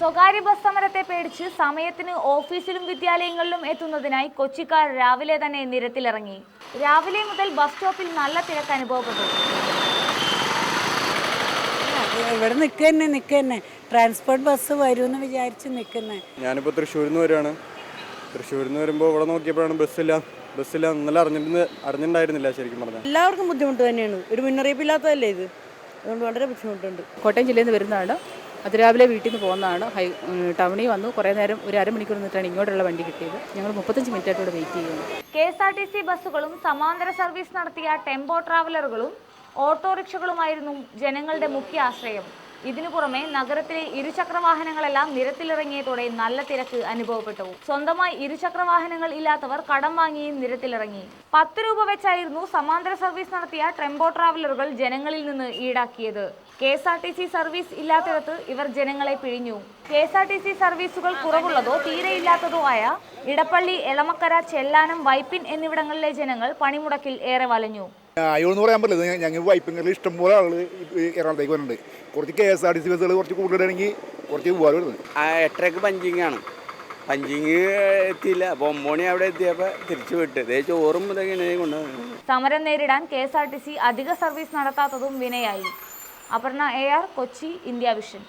സ്വകാര്യ ബസ് സമരത്തെ പേടിച്ച് സമയത്തിന് ഓഫീസിലും വിദ്യാലയങ്ങളിലും എത്തുന്നതിനായി കൊച്ചിക്കാർ രാവിലെ തന്നെ നിരത്തിലിറങ്ങി. രാവിലെ മുതൽ ബസ് സ്റ്റോപ്പിൽ നല്ല തിരക്ക് അനുഭവപ്പെട്ടു. ഇവിടെ നിൽക്കുക തന്നെ നിൽക്കുക തന്നെ ട്രാൻസ്പോർട്ട് ബസ് വരുമെന്ന് വിചാരിച്ച് നിൽക്കുന്നത് ഞാനിപ്പോൾ തൃശ്ശൂരിൽ നിന്ന് വരികയാണ് തൃശ്ശൂരിൽ നിന്ന് വരുമ്പോൾ ഇവിടെ നോക്കിയപ്പോഴാണ് ബസ്സില്ല ബസ്സില്ല. ഇന്നലെ അറിഞ്ഞിരുന്ന അറിഞ്ഞിട്ടുണ്ടായിരുന്നില്ല ശരിക്കും പറഞ്ഞാൽ. എല്ലാവർക്കും ബുദ്ധിമുട്ട് തന്നെയാണ്. ഒരു മുന്നറിയിപ്പില്ലാത്തതല്ലേ ഇത്? അതുകൊണ്ട് വളരെ ബുദ്ധിമുട്ടുണ്ട്. കോട്ടയം ജില്ലയിൽ നിന്ന് വരുന്നതാണ്. അതിരാവിലെ വീട്ടിൽ നിന്ന് പോകുന്നതാണ്. ഹൈ ടൗണിൽ വന്നു. കുറേ നേരം ഒരു അരമണിക്കൂർ നിന്നിട്ടാണ് ഇങ്ങോട്ടുള്ള വണ്ടി കിട്ടിയത്. ഞങ്ങൾ മുപ്പത്തഞ്ച് മിനിറ്റ് ആയിട്ട് ഇവിടെ വെയിറ്റ് ചെയ്യുന്നു. K S R T C ബസ്സുകളും സമാന്തര സർവീസ് നടത്തിയ ടെമ്പോ ട്രാവലറുകളും ഓട്ടോറിക്ഷകളുമായിരുന്നു ജനങ്ങളുടെ മുഖ്യ ആശ്രയം. ഇതിനു പുറമെ നഗരത്തിലെ ഇരുചക്ര വാഹനങ്ങളെല്ലാം നിരത്തിലിറങ്ങിയതോടെ നല്ല തിരക്ക് അനുഭവപ്പെട്ടു. സ്വന്തമായി ഇരുചക്ര വാഹനങ്ങൾ ഇല്ലാത്തവർ കടം വാങ്ങിയും നിരത്തിലിറങ്ങി. പത്ത് രൂപ വെച്ചായിരുന്നു സമാന്തര സർവീസ് നടത്തിയ ടെമ്പോ ട്രാവലറുകൾ ജനങ്ങളിൽ നിന്ന് ഈടാക്കിയത്. K S R T C service ഇല്ലാത്തിടത്ത് ഇവർ ജനങ്ങളെ പിഴിഞ്ഞു. K S R T C സർവീസുകൾ കുറവുള്ളതോ തീരെ ഇല്ലാത്തതോ ആയ ഇടപ്പള്ളി എളമക്കര ചെല്ലാനം വൈപ്പിൻ എന്നിവിടങ്ങളിലെ ജനങ്ങൾ പണിമുടക്കിൽ ഏറെ വലഞ്ഞു. അയോന്ന് പറയാൻ പറ്റില്ല. ഞങ്ങൾ വൈപ്പിങ്ങളിൽ ഇഷ്ടംപോലെ ആളുകൾ എറണാകുളത്തേക്ക് വരുന്നുണ്ട്. കുറച്ച് K S R T C ബസ്സുകൾ കുറച്ച് കൂടുതലാണെങ്കിൽ കുറച്ച് പോകാൻ വരുന്നത് ആ എട്ടരക്ക് പഞ്ചിങ് ആണ്. പഞ്ചിങ് എത്തിയില്ല. അപ്പോൾ ഒമ്പണി അവിടെ എത്തിയപ്പോൾ തിരിച്ചു വിട്ട്. ഇതേ ചോറും ഇതൊക്കെയാണ് കൊണ്ടുവന്നത് സമരം നേരിടാൻ K S R T C അധിക സർവീസ് നടത്താത്തതും വിനയായി. Aparna A R Kochi India vision